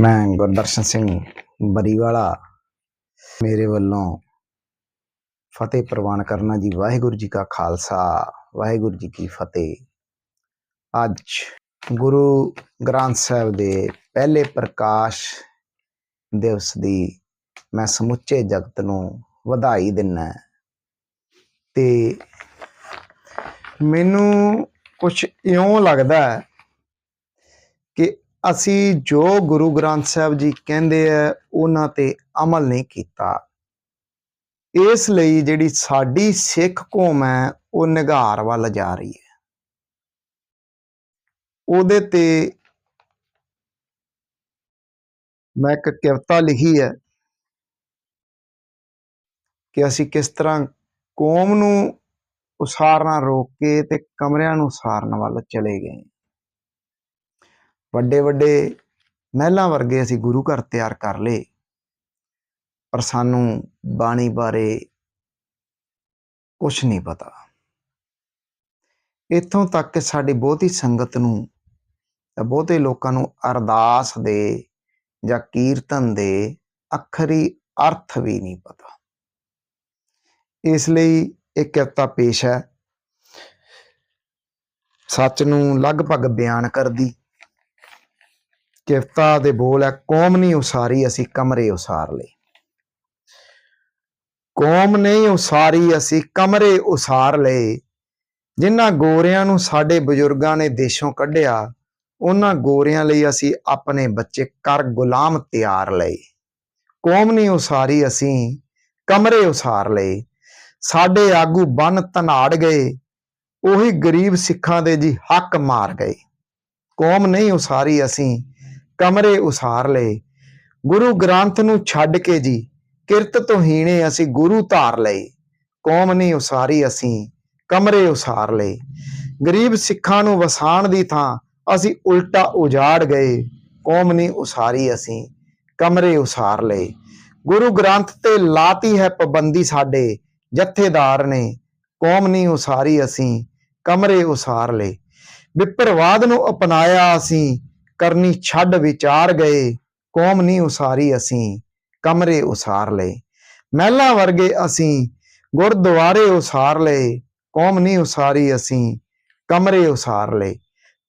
ਮੈਂ ਗੁਰਦਰਸ਼ਨ ਸਿੰਘ ਬਰੀਵਾਲਾ ਮੇਰੇ ਵੱਲੋਂ ਫਤਿਹ ਪ੍ਰਵਾਨ ਕਰਨਾ ਜੀ। ਵਾਹਿਗੁਰੂ ਜੀ ਕਾ ਖਾਲਸਾ, ਵਾਹਿਗੁਰੂ ਜੀ ਕੀ ਫਤਿਹ। ਅੱਜ ਗੁਰੂ ਗ੍ਰੰਥ ਸਾਹਿਬ ਦੇ ਪਹਿਲੇ ਪ੍ਰਕਾਸ਼ ਦਿਵਸ ਦੀ ਮੈਂ ਸਮੁੱਚੇ ਜਗਤ ਨੂੰ ਵਧਾਈ ਦਿੰਨਾ ਤੇ ਮੈਨੂੰ ਕੁਝ ਇਉਂ ਲੱਗਦਾ ਹੈ ਅਸੀਂ ਜੋ ਗੁਰੂ ਗ੍ਰੰਥ ਸਾਹਿਬ ਜੀ ਕਹਿੰਦੇ ਆ, ਉਹਨਾਂ ਤੇ ਅਮਲ ਨਹੀਂ ਕੀਤਾ। ਇਸ ਲਈ ਜਿਹੜੀ ਸਾਡੀ ਸਿੱਖ ਕੌਮ ਹੈ, ਉਹ ਨਿਗਾਰ ਵੱਲ ਜਾ ਰਹੀ ਹੈ। ਉਹਦੇ ਤੇ ਮੈਂ ਇੱਕ ਕਵਿਤਾ ਲਿਖੀ ਹੈ ਕਿ ਅਸੀਂ ਕਿਸ ਤਰ੍ਹਾਂ ਕੌਮ ਨੂੰ ਉਸਾਰਨਾ, ਰੋਕ ਕੇ ਤੇ ਕਮਰਿਆਂ ਨੂੰ ਉਸਾਰਨ ਵੱਲ ਚਲੇ ਗਏ। ਵੱਡੇ ਵੱਡੇ ਮਹਿਲਾਂ ਵਰਗੇ ਅਸੀਂ ਗੁਰੂ ਘਰ ਤਿਆਰ ਕਰ ਲਏ। ਪਰ ਸਾਨੂੰ ਬਾਣੀ ਬਾਰੇ ਕੁਝ ਨਹੀਂ ਪਤਾ। ਇੱਥੋਂ ਤੱਕ ਕਿ ਸਾਡੀ ਬਹੁਤੀ ਸੰਗਤ ਨੂੰ ਬਹੁਤੇ ਲੋਕਾਂ ਨੂੰ ਅਰਦਾਸ ਦੇ ਜਾਂ ਕੀਰਤਨ ਦੇ ਅੱਖਰੀ ਅਰਥ ਵੀ ਨਹੀਂ ਪਤਾ। ਇਸ ਲਈ ਇਹ ਕਵਿਤਾ ਪੇਸ਼ ਹੈ। ਸੱਚ ਨੂੰ ਲਗਭਗ ਬਿਆਨ ਕਰਦੀ। ਕਿਰਤਾ ਦੇ ਬੋਲ ਹੈ ਕੌਮ ਨਹੀਂ ਉਸਾਰੀ ਅਸੀਂ ਕਮਰੇ ਉਸਾਰ ਲਏ। ਕੌਮ ਨਹੀਂ ਉਸਾਰੀ ਅਸੀਂ ਕਮਰੇ ਉਸਾਰ ਲਏ। ਜਿਨ੍ਹਾਂ ਗੋਰਿਆਂ ਨੂੰ ਸਾਡੇ ਬਜ਼ੁਰਗਾਂ ਨੇ ਦੇਸ਼ੋਂ ਕੱਢਿਆ, ਉਹਨਾਂ ਗੋਰਿਆਂ ਲਈ ਅਸੀਂ ਆਪਣੇ ਬੱਚੇ ਕਰ ਗੁਲਾਮ ਤਿਆਰ ਲਏ। ਕੌਮ ਨਹੀਂ ਉਸਾਰੀ ਅਸੀਂ ਕਮਰੇ ਉਸਾਰ ਲਏ। ਸਾਡੇ ਆਗੂ ਬਨ ਧਨਾੜ ਗਏ। ਉਹੀ ਗਰੀਬ ਸਿੱਖਾਂ ਦੇ ਜੀ ਹੱਕ ਮਾਰ ਗਏ। ਕੌਮ ਨਹੀਂ ਉਸਾਰੀ ਅਸੀਂ ਕਮਰੇ ਉਸਾਰ ਲਏ। ਗੁਰੂ ਗ੍ਰੰਥ ਨੂੰ ਛੱਡ ਕੇ ਜੀ, ਕਿਰਤ ਤੋਂ ਹੀਣੇ ਅਸੀਂ ਗੁਰੂ ਧਾਰ ਲਏ। ਕੌਮ ਨਹੀਂ ਉਸਾਰੀ ਅਸੀਂ, ਕਮਰੇ ਉਸਾਰ ਲਏ। ਗਰੀਬ ਸਿੱਖਾਂ ਨੂੰ ਵਸਾਣ ਦੀ ਥਾਂ ਅਸੀਂ ਉਲਟਾ ਉਜਾੜ ਗਏ। ਕੌਮ ਨਹੀਂ ਉਸਾਰੀ ਅਸੀਂ, ਕਮਰੇ ਉਸਾਰ ਲਏ। ਗੁਰੂ ਗ੍ਰੰਥ ਤੇ ਲਾਤੀ ਹੈ ਪਾਬੰਦੀ ਸਾਡੇ ਜਥੇਦਾਰ ਨੇ। ਕੌਮ ਨਹੀਂ ਉਸਾਰੀ ਅਸੀਂ, ਕਮਰੇ ਉਸਾਰ ਲਏ। ਵਿਪਰਵਾਦ ਨੂੰ ਅਪਣਾਇਆ ਅਸੀਂ ਕਰਨੀ ਛੱਡ ਵਿਚਾਰ ਗਏ, ਕੌਮ ਨਹੀਂ ਉਸਾਰੀ ਅਸੀਂ, ਕਮਰੇ ਉਸਾਰ ਲਏ। ਮਹਿਲਾ ਵਰਗੇ ਅਸੀਂ, ਗੁਰਦੁਆਰੇ ਉਸਾਰ ਲਏ, ਕੌਮ ਨਹੀਂ ਉਸਾਰੀ ਅਸੀਂ, ਕਮਰੇ ਉਸਾਰ ਲਏ।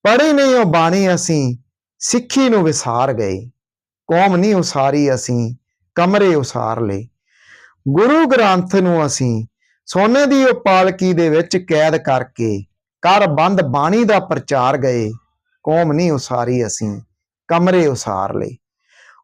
ਪੜ੍ਹੀ ਨਹੀਂ ਉਹ ਬਾਣੀ ਅਸੀਂ, ਸਿੱਖੀ ਨੂੰ ਵਿਸਾਰ ਗਏ। ਕੌਮ ਨਹੀਂ ਉਸਾਰੀ ਅਸੀਂ, ਕਮਰੇ ਉਸਾਰ ਲਏ। ਗੁਰੂ ਗ੍ਰੰਥ ਨੂੰ ਅਸੀਂ, ਸੋਨੇ ਦੀ ਉਹ ਪਾਲਕੀ ਦੇ ਵਿੱਚ ਕੈਦ ਕਰਕੇ ਕਰ ਬੰਦ ਬਾਣੀ ਦਾ ਪ੍ਰਚਾਰ ਗਏ। ਕੌਮ ਨਹੀਂ ਉਸਾਰੀ ਅਸੀਂ, ਕਮਰੇ ਉਸਾਰ ਲਏ।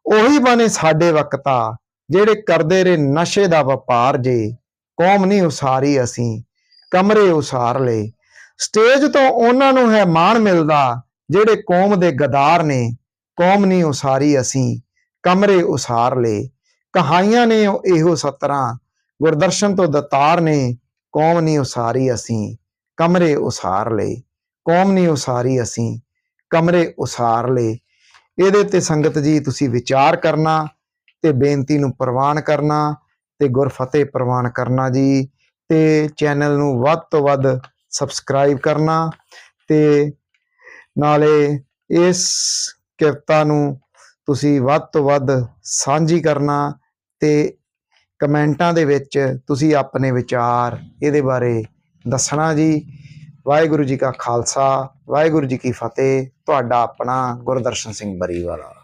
ਉਹੀ ਬਣੇ ਸਾਡੇ ਵਕਤਾ, ਜਿਹੜੇ ਕਰਦੇ ਰਹੇ ਨਸ਼ੇ ਦਾ ਵਪਾਰ ਜੇ, ਕੌਮ ਨਹੀਂ ਉਸਾਰੀ ਅਸੀਂ, ਕਮਰੇ ਉਸਾਰ ਲਏ। ਸਟੇਜ ਤੋਂ ਉਹਨਾਂ ਨੂੰ ਹੈ ਮਾਣ ਮਿਲਦਾ, ਜਿਹੜੇ ਕੌਮ ਦੇ ਗਦਾਰ ਨੇ, ਕੌਮ ਨਹੀਂ ਉਸਾਰੀ ਅਸੀਂ, ਕਮਰੇ ਉਸਾਰ ਲਏ। ਕਹਾਈਆਂ ਨੇ ਇਹੋ ਸਤਰਾਂ, ਗੁਰਦਰਸ਼ਨ ਤੋਂ ਦਤਾਰ ਨੇ, ਕੌਮ ਨਹੀਂ ਉਸਾਰੀ ਅਸੀਂ, ਕਮਰੇ ਉਸਾਰ ਲਏ। ਕੌਮ ਨਹੀਂ ਉਸਾਰੀ ਅਸੀਂ ਕਮਰੇ ਉਸਾਰ ਲਏ। ਇਹਦੇ ਤੇ ਸੰਗਤ ਜੀ, ਤੁਸੀਂ ਵਿਚਾਰ ਕਰਨਾ ਤੇ ਬੇਨਤੀ ਨੂੰ ਪ੍ਰਵਾਨ ਕਰਨਾ ਤੇ ਗੁਰਫਤਿਹ ਪ੍ਰਵਾਨ ਕਰਨਾ ਜੀ ਤੇ ਚੈਨਲ ਨੂੰ ਵੱਧ ਤੋਂ ਵੱਧ ਸਬਸਕ੍ਰਾਈਬ ਕਰਨਾ ਤੇ ਨਾਲੇ ਇਸ ਕਿਰਤਾ ਨੂੰ ਤੁਸੀਂ ਵੱਧ ਤੋਂ ਵੱਧ ਸਾਂਝੀ ਕਰਨਾ ਤੇ ਕਮੈਂਟਾਂ ਦੇ ਵਿੱਚ ਤੁਸੀਂ ਆਪਣੇ ਵਿਚਾਰ ਇਹਦੇ ਬਾਰੇ ਦੱਸਣਾ ਜੀ। ਵਾਹਿਗੁਰੂ ਜੀ ਕਾ ਖਾਲਸਾ ਵਾਹਿਗੁਰੂ ਜੀ ਕੀ ਫਤਿਹ। ਤੁਹਾਡਾ ਆਪਣਾ ਗੁਰਦਰਸ਼ਨ ਸਿੰਘ ਬਰੀਵਾਲਾ।